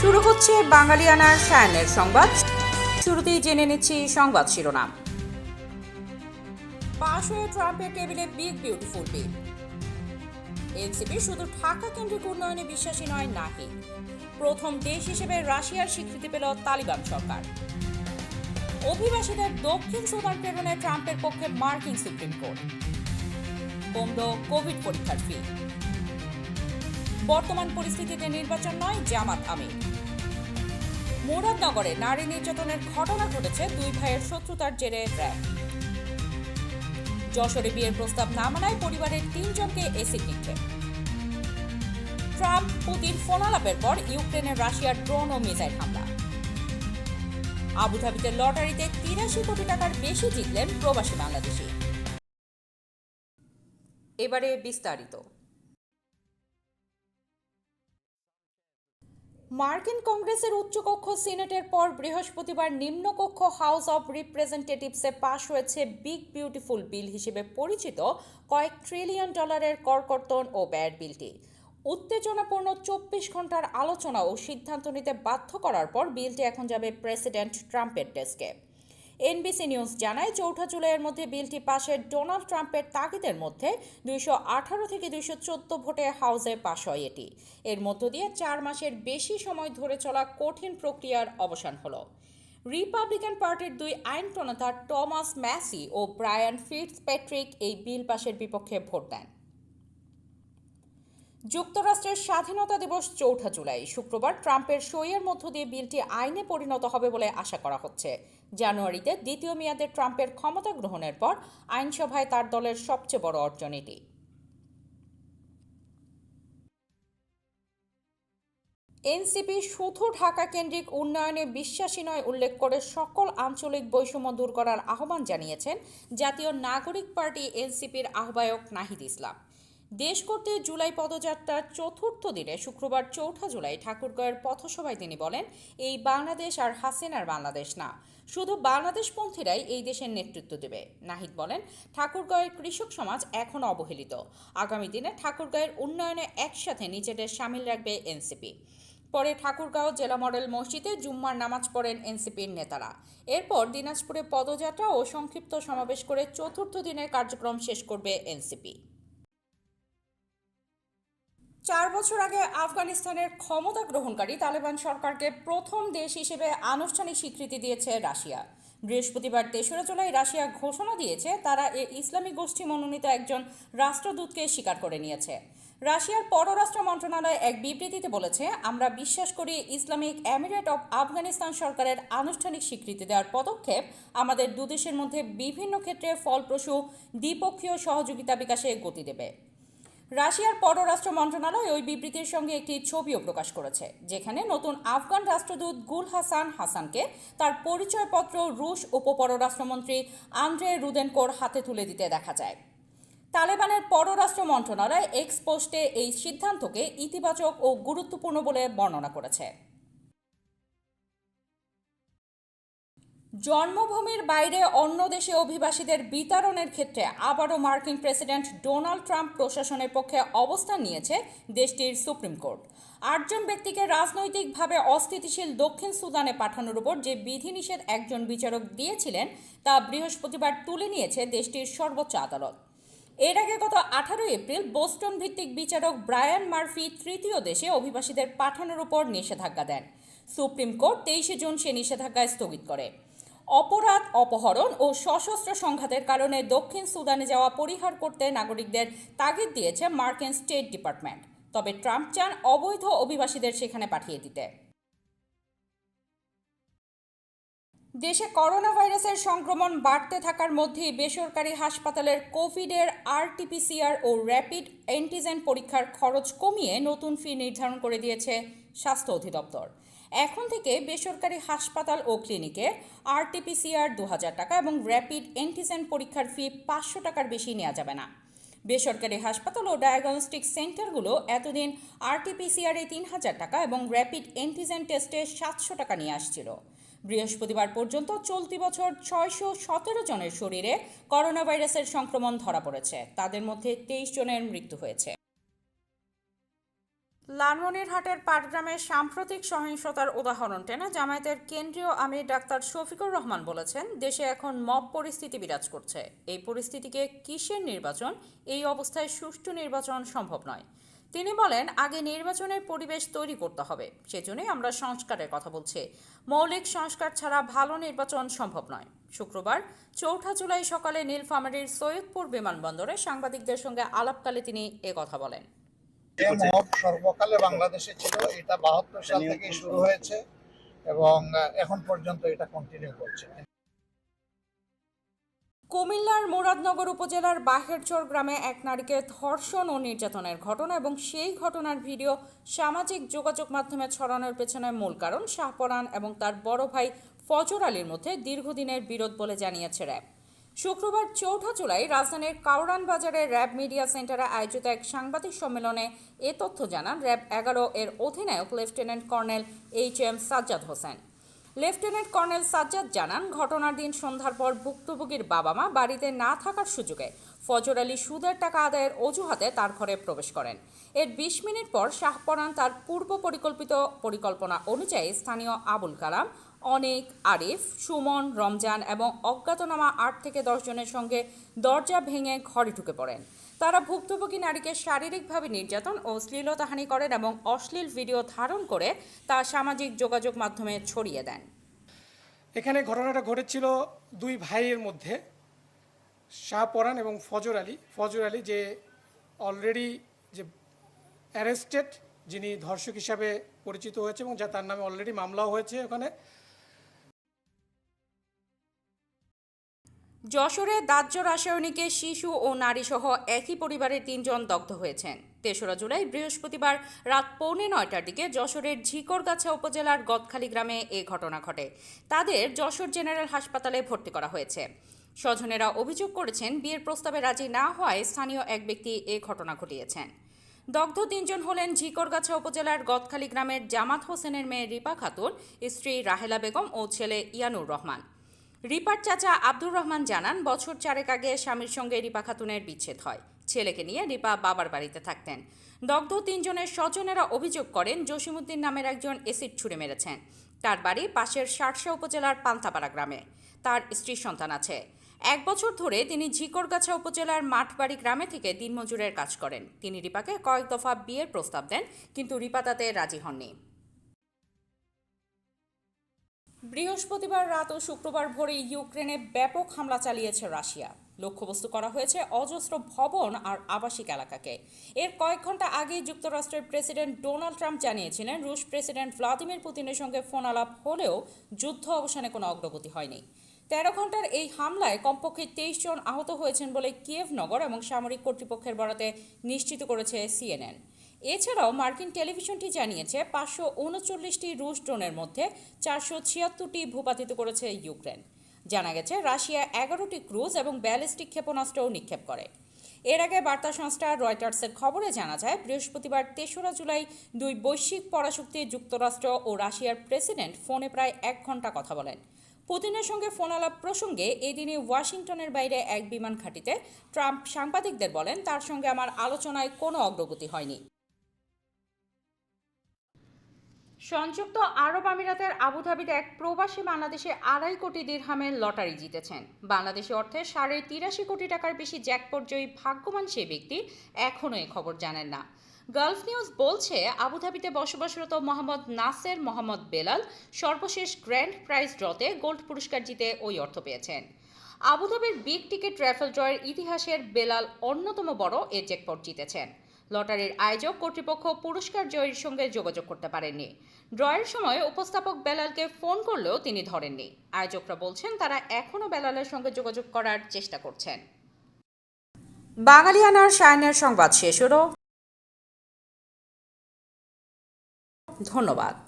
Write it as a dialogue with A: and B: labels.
A: শুরু হচ্ছে বাঙালিয়ানার সায়নের সংবাদ। শুরুতেই জেনে নিচ্ছি সংবাদ শিরোনাম। পাশ হয়ে ট্রাম্পের টেবিলে বিগ বিউটিফুল বিল। এনসিপি শুধু ঢাকা কেন্দ্রিক উন্নয়নে বিশ্বাসী নয়, নাহি। প্রথম দেশ হিসেবে রাশিয়ার স্বীকৃতি পেল তালিবান সরকার। অভিবাসীদের দক্ষিণ সুদান প্রেরণে ট্রাম্পের পক্ষে মার্কিন সুপ্রিম কোর্ট। কমল কোভিড পরীক্ষার ফি বর্তমান পরিস্থিতিতে নির্বাচন নয়, জামাত আমির। মুরাদনগরে নারী নির্যাতনের ঘটনা ঘটেছে দুই ভাইয়ের শত্রুতার জেরে র্যাব। যশোরে বিয়ের প্রস্তাব না মানায় পরিবারের তিনজনকে এসিড নিক্ষেপ ট্রাম্প পুতিন ফোনালাপের পর ইউক্রেনে রাশিয়ার ড্রোন ও মিসাইল হামলা। আবুধাবিতে লটারিতে তিরাশি কোটি টাকার বেশি জিতলেন প্রবাসী বাংলাদেশি। এবারে বিস্তারিত। মার্কিন কংগ্রেসের উচ্চকক্ষ সিনেটের পর বৃহস্পতিবার নিম্নকক্ষ হাউস অব রিপ্রেজেন্টেটিভসে পাশ হয়েছে বিগ বিউটিফুল বিল হিসেবে পরিচিত কয়েক ট্রিলিয়ন ডলারের করকর্তন ও ব্যয়ের বিলটি। উত্তেজনাপূর্ণ চব্বিশ ঘণ্টার আলোচনা ও সিদ্ধান্ত নিতে বাধ্য করার পর বিলটি এখন যাবে প্রেসিডেন্ট ট্রাম্পের ডেস্কে। এনবিসি নিউজ জানায়, চৌঠা জুলাইয়ের মধ্যে বিলটি পাশের ডোনাল্ড ট্রাম্পের তাগিদের মধ্যে দুইশো আঠারো থেকে দুইশো চোদ্দ ভোটে হাউসে পাশ হয় এটি। এর মধ্য দিয়ে চার মাসের বেশি সময় ধরে চলা কঠিন প্রক্রিয়ার অবসান হলো। রিপাবলিকান পার্টির দুই আইন প্রণেতা টমাস ম্যাসি ও ব্রায়ান ফিটস প্যাট্রিক এই বিল পাশের বিপক্ষে ভোট দেন। যুক্তরাষ্ট্রের স্বাধীনতা দিবস চৌঠা জুলাই। শুক্রবার ট্রাম্পের সইয়ের মধ্য দিয়ে বিলটি আইনে পরিণত হবে বলে আশা করা হচ্ছে। জানুয়ারিতে দ্বিতীয় মেয়াদে ট্রাম্পের ক্ষমতা গ্রহণের পর আইনসভায় তার দলের সবচেয়ে বড় অর্জন এটি এনসিপি শুধু ঢাকা কেন্দ্রিক উন্নয়নে বিশ্বাসী নয় উল্লেখ করে সকল আঞ্চলিক বৈষম্য দূর করার আহ্বান জানিয়েছেন জাতীয় নাগরিক পার্টি এনসিপির আহ্বায়ক নাহিদ ইসলাম। দেশ করতে জুলাই পদযাত্রার চতুর্থ দিনে শুক্রবার চৌঠা জুলাই ঠাকুরগাঁয়ের পথসভায় তিনি বলেন, এই বাংলাদেশ আর হাসিনার বাংলাদেশ না। শুধু বাংলাদেশপন্থীরাই এই দেশের নেতৃত্ব দেবে। নাহিদ বলেন ঠাকুরগাঁয়ের কৃষক সমাজ এখন অবহেলিত। আগামী দিনে ঠাকুরগাঁয়ের উন্নয়নে একসাথে নিজেদের সামিল রাখবে এনসিপি। পরে ঠাকুরগাঁও জেলা মডেল মসজিদে জুম্মার নামাজ পড়েন এনসিপির নেতারা। এরপর দিনাজপুরে পদযাত্রা ও সংক্ষিপ্ত সমাবেশ করে চতুর্থ দিনের কার্যক্রম শেষ করবে এনসিপি। চার বছর আগে আফগানিস্তানের ক্ষমতা গ্রহণকারী তালেবান সরকারকে প্রথম দেশ হিসেবে আনুষ্ঠানিক স্বীকৃতি দিয়েছে রাশিয়া। বৃহস্পতিবার তেসরা জুলাই রাশিয়া ঘোষণা দিয়েছে, তারা এ ইসলামী গোষ্ঠী মনোনীত একজন রাষ্ট্রদূতকে স্বীকার করে নিয়েছে। রাশিয়ার পররাষ্ট্র মন্ত্রণালয় এক বিবৃতিতে বলেছে, আমরা বিশ্বাস করি ইসলামিক এমিরেট অব আফগানিস্তান সরকারের আনুষ্ঠানিক স্বীকৃতি দেওয়ার পদক্ষেপ আমাদের দুদেশের মধ্যে বিভিন্ন ক্ষেত্রে ফলপ্রসূ দ্বিপক্ষীয় সহযোগিতা বিকাশে গতি দেবে। রাশিয়ার পররাষ্ট্র মন্ত্রণালয় ওই বিবৃতির সঙ্গে একটি ছবিও প্রকাশ করেছে, যেখানে নতুন আফগান রাষ্ট্রদূত গুল হাসান হাসানকে তার পরিচয়পত্র রুশ উপপররাষ্ট্রমন্ত্রী আন্দ্রে রুদেনকোর হাতে তুলে দিতে দেখা যায়। তালেবানের পররাষ্ট্র মন্ত্রণালয় এক্সপোস্টে এই সিদ্ধান্তকে ইতিবাচক ও গুরুত্বপূর্ণ বলে বর্ণনা করেছে। জন্মভূমির বাইরে অন্য দেশে অভিবাসীদের বিতরণের ক্ষেত্রে আবারও মার্কিন প্রেসিডেন্ট ডোনাল্ড ট্রাম্প প্রশাসনের পক্ষে অবস্থান নিয়েছে দেশটির সুপ্রিম কোর্ট। আটজন ব্যক্তিকে রাজনৈতিকভাবে অস্থিতিশীল দক্ষিণ সুদানে পাঠানোর উপর যে বিধিনিষেধ একজন বিচারক দিয়েছিলেন, তা বৃহস্পতিবার তুলে নিয়েছে দেশটির সর্বোচ্চ আদালত। এর আগে গত আঠারোই এপ্রিল বোস্টন ভিত্তিক বিচারক ব্রায়ান মার্ফি তৃতীয় দেশে অভিবাসীদের পাঠানোর উপর নিষেধাজ্ঞা দেন। সুপ্রিম কোর্ট তেইশে জুন সে নিষেধাজ্ঞা স্থগিত করে। অপরাধ, অপহরণ ও সশস্ত্র সংঘাতের কারণে দক্ষিণ সুদানে যাওয়া পরিহার করতে নাগরিকদের তাগিদ দিয়েছে মার্কিন স্টেট ডিপার্টমেন্ট। তবে ট্রাম্প চান অবৈধ অভিবাসীদের সেখানে পাঠিয়ে দিতে। দেশে করোনা ভাইরাসের সংক্রমণ বাড়তে থাকার মধ্যেই বেসরকারি হাসপাতালের কোভিডের আরটিপিসিআর ও র্যাপিড অ্যান্টিজেন পরীক্ষার খরচ কমিয়ে নতুন ফি নির্ধারণ করে দিয়েছে স্বাস্থ্য অধিদপ্তর। এখন থেকে বেসরকারি হাসপাতাল ও ক্লিনিকে আরটিপিসিআর দু হাজার টাকা এবং র্যাপিড অ্যান্টিজেন পরীক্ষার ফি পাঁচশো টাকার বেশি নেওয়া যাবে না। বেসরকারি হাসপাতাল ও ডায়াগনস্টিক সেন্টারগুলো এতদিন আরটিপিসিআর তিন হাজার টাকা এবং র্যাপিড অ্যান্টিজেন টেস্টে সাতশো টাকা নিয়ে আসছিল। বৃহস্পতিবার পর্যন্ত চলতি বছর ছয়শো সতেরো জনের শরীরে করোনা ভাইরাসের সংক্রমণ ধরা পড়েছে। তাদের মধ্যে তেইশ জনের মৃত্যু হয়েছে। লালমনিরহাটের পাটগ্রামে সাম্প্রতিক সহিংসতার উদাহরণ টেনে জামায়াতের কেন্দ্রীয় আমির ডাক্তার শফিকুর রহমান বলেছেন, দেশে এখন মব পরিস্থিতি বিরাজ করছে। এই পরিস্থিতিকে কিসের নির্বাচন? এই অবস্থায় সুষ্ঠু নির্বাচন সম্ভব নয়। তিনি বলেন, আগে নির্বাচনের পরিবেশ তৈরি করতে হবে। সেজন্যই আমরা সংস্কারের কথা বলছি। মৌলিক সংস্কার ছাড়া ভালো নির্বাচন সম্ভব নয়। শুক্রবার, চৌঠা জুলাই সকালে নীলফামারীর সৈয়দপুর বিমানবন্দরে সাংবাদিকদের সঙ্গে আলাপকালে তিনি কথা বলেন।
B: সর্বকালে বাংলাদেশে ছিল এটা বাহাত্তর সাল থেকে শুরু হয়েছে এবং এখন পর্যন্ত এটা কন্টিনিউ করছে।
A: কুমিল্লার মুরাদনগর উপজেলার বাহেরচর গ্রামে এক নারীকে ধর্ষণ ও নির্যাতনের ঘটনা এবং সেই ঘটনার ভিডিও সামাজিক যোগাযোগ মাধ্যমে ছড়ানোর পেছনে মূল কারণ শাহপরান এবং তার বড় ভাই ফজর আলীর মধ্যে দীর্ঘদিনের বিরোধ বলে জানিয়েছে র্যাব। শুক্রবার চৌঠা জুলাই রাজধানীর কাউরান বাজারে র্যাব মিডিয়া সেন্টারে আয়োজিত এক সাংবাদিক সম্মেলনে এ তথ্য জানান র্যাব এগারো এর অধিনায়ক lieutenant colonel H M Sajjad Hossain. Lieutenant colonel Sajjad জানান, ঘটনার দিন সন্ধ্যার পর ভুক্তভোগীর বাবা মা বাড়িতে না থাকার সুযোগে ফজর আলী সুদের টাকা আদায়ের অজুহাতে তার ঘরে প্রবেশ করেন। এর বিশ মিনিট পর শাহপরান তার পূর্ব পরিকল্পিত পরিকল্পনা অনুযায়ী স্থানীয় আবুল কালাম, অনেক, আরিফ, সুমন, রমজান এবং অজ্ঞাতনামা আট থেকে দশ জনের সঙ্গে দরজা ভেঙে ঘরে ঢুকে পড়েন। তারা ভুক্তভোগী নারীকে শারীরিকভাবে নির্যাতন ও শ্লীলতাহানি করেন এবং অশ্লীল ভিডিও ধারণ করে তা সামাজিক যোগাযোগ মাধ্যমে ছড়িয়ে দেন।
C: এখানে ঘটনাটা ঘটেছিল দুই ভাইয়ের মধ্যে। শাহপরান এবং ফজর আলী। ফজর আলী যে অলরেডি যে অ্যারেস্টেড যিনি ধর্ষক হিসাবে পরিচিত হয়েছে এবং যা তার নামে অলরেডি মামলাও হয়েছে ওখানে।
A: যশোরে দাহ্য রাসায়নিকে শিশু ও নারীসহ একই পরিবারের তিনজন দগ্ধ হয়েছেন। তেসরা জুলাই বৃহস্পতিবার রাত পৌনে নয়টার দিকে যশোরের ঝিকরগাছা উপজেলার গদখালি গ্রামে এ ঘটনা ঘটে। তাদের যশোর জেনারেল হাসপাতালে ভর্তি করা হয়েছে। স্বজনেরা অভিযোগ করেছেন বিয়ের প্রস্তাবে রাজি না হওয়ায় স্থানীয় এক ব্যক্তি এ ঘটনা ঘটিয়েছেন। দগ্ধ তিনজন হলেন ঝিকরগাছা উপজেলার গদখালি গ্রামের জামাত হোসেনের মেয়ে রিপা খাতুন, স্ত্রী রাহেলা বেগম ও ছেলে ইয়ানুর রহমান। রিপার চাচা আব্দুর রহমান জানান, বছর চারেক আগে স্বামীর সঙ্গে রিপা খাতুনের বিচ্ছেদ হয়। ছেলেকে নিয়ে রিপা বাবার বাড়িতে থাকতেন। দগ্ধ তিনজনের স্বজনেরা অভিযোগ করেন জসিমুদ্দিন নামের একজন এসিড ছুড়ে মেরেছেন। তার বাড়ি পাশের শার্শা উপজেলার পান্থাপাড়া গ্রামে। তার স্ত্রীর সন্তান আছে। এক বছর ধরে তিনি ঝিকরগাছা উপজেলার মাঠবাড়ি গ্রামে থেকে দিনমজুরের কাজ করেন। তিনি রিপাকে কয়েক দফা বিয়ের প্রস্তাব দেন, কিন্তু রিপা তাতে রাজি হননি। বৃহস্পতিবার রাত ও শুক্রবার ভোরে ইউক্রেনে ব্যাপক হামলা চালিয়েছে রাশিয়া। লক্ষ্যবস্তু করা হয়েছে অজস্র ভবন আর আবাসিক এলাকাকে। এর কয়েক ঘণ্টা আগেই যুক্তরাষ্ট্রের প্রেসিডেন্ট ডোনাল্ড ট্রাম্প জানিয়েছিলেন, রুশ প্রেসিডেন্ট ভ্লাদিমির পুতিনের সঙ্গে ফোন আলাপ হলেও যুদ্ধ অবসানে কোনো অগ্রগতি হয়নি। তেরো ঘণ্টার এই হামলায় কমপক্ষে তেইশ জন আহত হয়েছেন বলে কিয়েভ নগর এবং সামরিক কর্তৃপক্ষের বরাতে নিশ্চিত করেছে সিএনএন। এছাড়াও মার্কিন টেলিভিশনটি জানিয়েছে, পাঁচশো উনচল্লিশটি রুশ ড্রোনের মধ্যে চারশো ছিয়াত্তরটি ভূপাতিত করেছে ইউক্রেন। জানা গেছে, রাশিয়া এগারোটি ক্রুজ এবং ব্যালিস্টিক ক্ষেপণাস্ত্রও নিক্ষেপ করে। এর আগে বার্তা সংস্থা রয়টার্সের খবরে জানা যায়, বৃহস্পতিবার তেসরা জুলাই দুই বৈশ্বিক পরাশক্তি, যুক্তরাষ্ট্র ও রাশিয়ার প্রেসিডেন্ট ফোনে প্রায় এক ঘণ্টা কথা বলেন। পুতিনের সঙ্গে ফোন আলাপ প্রসঙ্গে এদিনই ওয়াশিংটনের বাইরে এক বিমান ঘাঁটিতে ট্রাম্প সাংবাদিকদের বলেন, তার সঙ্গে আমার আলোচনায় কোনো অগ্রগতি হয়নি। সংযুক্ত আরব আমিরাতের আবুধাবিতে এক প্রবাসী বাংলাদেশে আড়াই কোটি দিরহামের লটারি জিতেছেন। বাংলাদেশি অর্থে সাড়ে তিরাশি কোটি টাকার বেশি জ্যাকপট জয়ী ভাগ্যবান সেই ব্যক্তি এখনও এ খবর জানেন না। গালফ নিউজ বলছে, আবুধাবিতে বসবাসরত মোহাম্মদ নাসের মোহাম্মদ বেলাল সর্বশেষ গ্র্যান্ড প্রাইজ ড্রতে গোল্ড পুরস্কার জিতে ওই অর্থ পেয়েছেন। আবুধাবির বিগ টিকিট ট্রাভেল ড্রয়ের ইতিহাসের বেলাল অন্যতম বড় এ জ্যাকপট জিতেছেন। লটারির আয়োজক কর্তৃপক্ষ পুরস্কার জয়ের সঙ্গে যোগাযোগ করতে পারেননি। ড্রয়ের সময় উপস্থাপক বেলালকে ফোন করলেও তিনি ধরেননি। আয়োজকরা বলছেন, তারা এখনও বেলালের সঙ্গে যোগাযোগ করার চেষ্টা করছেন। বাঙালিয়ানার সায়নের সংবাদ শেষ হলো। ধন্যবাদ।